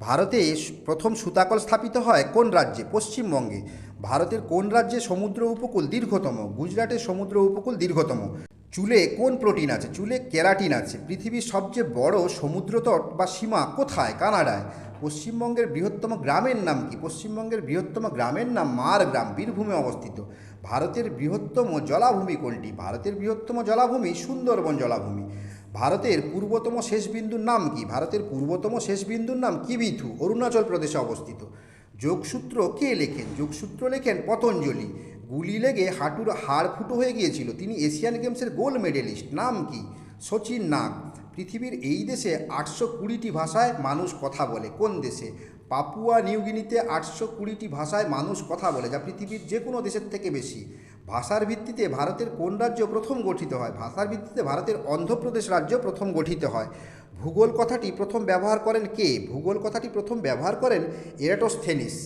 ভারতে প্রথম সুতাকল স্থাপিত হয় কোন রাজ্যে? পশ্চিমবঙ্গে। ভারতের কোন রাজ্যে সমুদ্র উপকূল দীর্ঘতম? গুজরাটের সমুদ্র উপকূল দীর্ঘতম। চুলে কোন প্রোটিন আছে? চুলে কেরাটিন আছে। পৃথিবীর সবচেয়ে বড় সমুদ্রতট বা সীমা কোথায়? কানাডায়। পশ্চিমবঙ্গের বৃহত্তম গ্রামের নাম কি? পশ্চিমবঙ্গের বৃহত্তম গ্রামের নাম মার গ্রাম, বীরভূমে অবস্থিত। ভারতের বৃহত্তম জলাভূমি কোনটি? ভারতের বৃহত্তম জলাভূমি সুন্দরবন জলাভূমি। ভারতের পূর্বতম শেষ বিন্দুর নাম কি? ভারতের পূর্বতম শেষ বিন্দুর নাম কিবিথু, অরুণাচল প্রদেশে অবস্থিত। যোগসূত্র কে লেখেন? যোগসূত্র লেখেন পতঞ্জলি। গুলি লেগে হাঁটুর হাড় ফুটো হয়ে গিয়েছিল। তিনি এশিয়ান গেমসের গোল্ড মেডেলিস্ট। নাম কি? সচিন নাগ। পৃথিবীর এই দেশে আটশো কুড়িটি ভাষায় মানুষ কথা বলে। কোন দেশে? পাপুয়া নিউগিনিতে আটশো কুড়িটি ভাষায় মানুষ কথা বলে, যা পৃথিবীর যে কোনো দেশের থেকে বেশি। ভাষার ভিত্তিতে ভারতের কোন রাজ্য প্রথম গঠিত হয়? ভাষার ভিত্তিতে ভারতের অন্ধ্রপ্রদেশ রাজ্য প্রথম গঠিত হয়। ভূগোল কথাটি প্রথম ব্যবহার করেন কে? ভূগোল কথাটি প্রথম ব্যবহার করেন এরাটোস্থেনিস।